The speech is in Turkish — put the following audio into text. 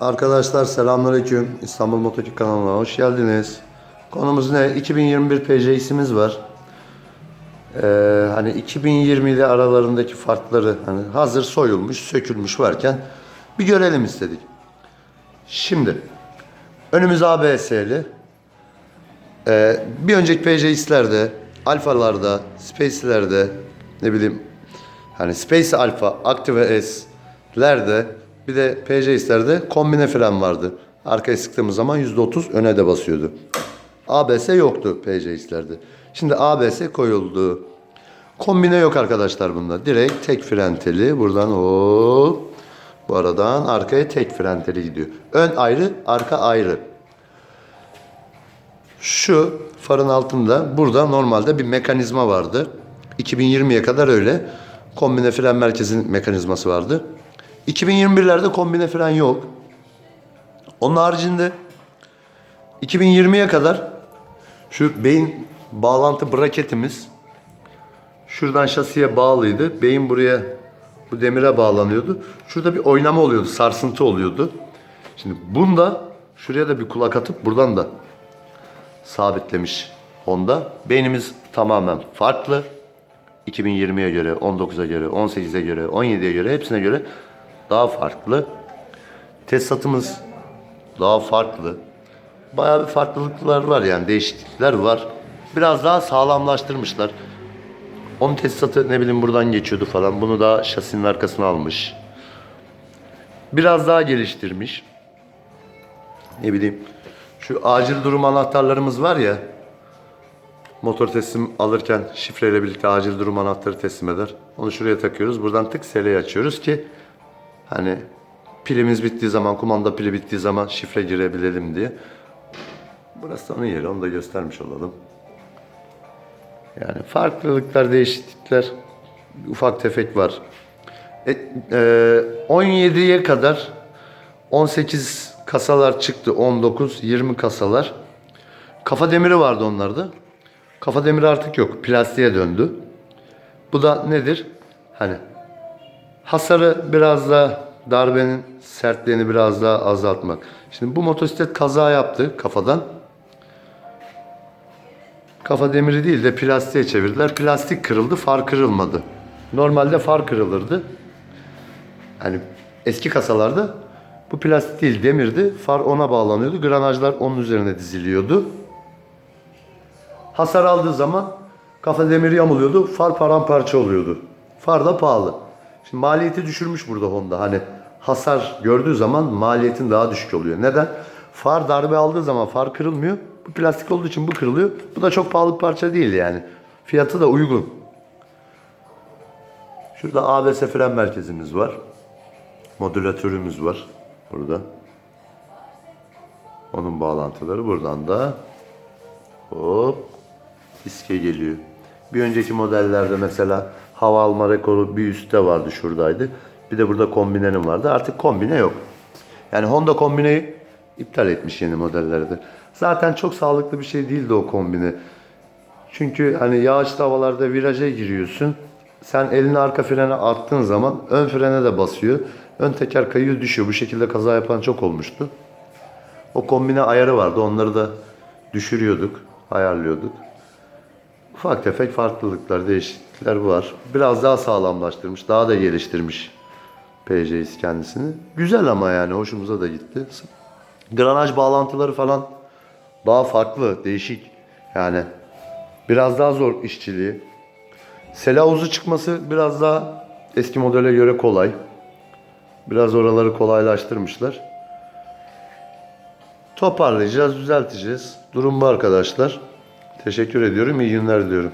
Arkadaşlar selamünaleyküm. İstanbul Mototik kanalına hoş geldiniz. Konumuz ne? 2021 PC'simiz var. Ee, hani 2020 ile aralarındaki farkları hani hazır soyulmuş, sökülmüş varken bir görelim istedik. Şimdi önümüz ABS'li. Ee, bir önceki PC'lerde, alfalarda, space'lerde ne bileyim hani Space Alpha, Active S'lerde bir de PC'lerde kombine fren vardı. Arkaya sıktığımız zaman %30 öne de basıyordu. ABS yoktu PC'lerde. Şimdi ABS koyuldu. Kombine yok arkadaşlar bunda. Direkt tek fren teli. Buradan o bu aradan arkaya tek fren teli gidiyor. Ön ayrı, arka ayrı. Şu farın altında burada normalde bir mekanizma vardı. 2020'ye kadar öyle. Kombine fren merkezin mekanizması vardı. 2021'lerde kombine fren yok. Onun haricinde 2020'ye kadar şu beyin bağlantı braketimiz şuradan şasiye bağlıydı. Beyin buraya bu demire bağlanıyordu. Şurada bir oynama oluyordu, sarsıntı oluyordu. Şimdi bunda şuraya da bir kulak atıp buradan da sabitlemiş Honda. Beynimiz tamamen farklı. 2020'ye göre, 19'a göre, 18'e göre, 17'ye göre hepsine göre daha farklı. Tesisatımız daha farklı. Bayağı bir farklılıklar var yani değişiklikler var. Biraz daha sağlamlaştırmışlar. Onun tesisatı ne bileyim buradan geçiyordu falan. Bunu da şasinin arkasına almış. Biraz daha geliştirmiş. Ne bileyim şu acil durum anahtarlarımız var ya. Motor teslim alırken şifreyle birlikte acil durum anahtarı teslim eder. Onu şuraya takıyoruz. Buradan tık seleyi açıyoruz ki hani pilimiz bittiği zaman, kumanda pili bittiği zaman şifre girebilelim diye. Burası onun yeri. Onu da göstermiş olalım. Yani farklılıklar, değişiklikler ufak tefek var. E, e, 17'ye kadar 18 kasalar çıktı. 19, 20 kasalar. Kafa demiri vardı onlarda. Kafa demiri artık yok. Plastiğe döndü. Bu da nedir? Hani hasarı biraz da darbenin sertliğini biraz daha azaltmak. Şimdi bu motosiklet kaza yaptı kafadan. Kafa demiri değil de plastiğe çevirdiler. Plastik kırıldı, far kırılmadı. Normalde far kırılırdı. Hani eski kasalarda bu plastik değil demirdi. Far ona bağlanıyordu. Granajlar onun üzerine diziliyordu. Hasar aldığı zaman kafa demiri yamuluyordu. Far paramparça oluyordu. Far da pahalı. Şimdi maliyeti düşürmüş burada Honda. Hani hasar gördüğü zaman maliyetin daha düşük oluyor. Neden? Far darbe aldığı zaman far kırılmıyor. Bu plastik olduğu için bu kırılıyor. Bu da çok pahalı bir parça değil yani. Fiyatı da uygun. Şurada ABS fren merkezimiz var. Modülatörümüz var. Burada. Onun bağlantıları buradan da hop diske geliyor. Bir önceki modellerde mesela hava alma rekoru bir üstte vardı şuradaydı. Bir de burada kombinenim vardı. Artık kombine yok. Yani Honda kombineyi iptal etmiş yeni modellerde. Zaten çok sağlıklı bir şey değildi o kombine. Çünkü hani yağışlı havalarda viraja giriyorsun. Sen elini arka frene attığın zaman ön frene de basıyor. Ön teker kayıyor düşüyor. Bu şekilde kaza yapan çok olmuştu. O kombine ayarı vardı. Onları da düşürüyorduk, ayarlıyorduk. Ufak tefek farklılıklar, değişiklikler var. Biraz daha sağlamlaştırmış, daha da geliştirmiş PC'si kendisini. Güzel ama yani hoşumuza da gitti. Granaj bağlantıları falan daha farklı, değişik. Yani biraz daha zor işçiliği. Sela havuzu çıkması biraz daha eski modele göre kolay. Biraz oraları kolaylaştırmışlar. Toparlayacağız, düzelteceğiz. Durum bu arkadaşlar. Teşekkür ediyorum. İyi günler diliyorum.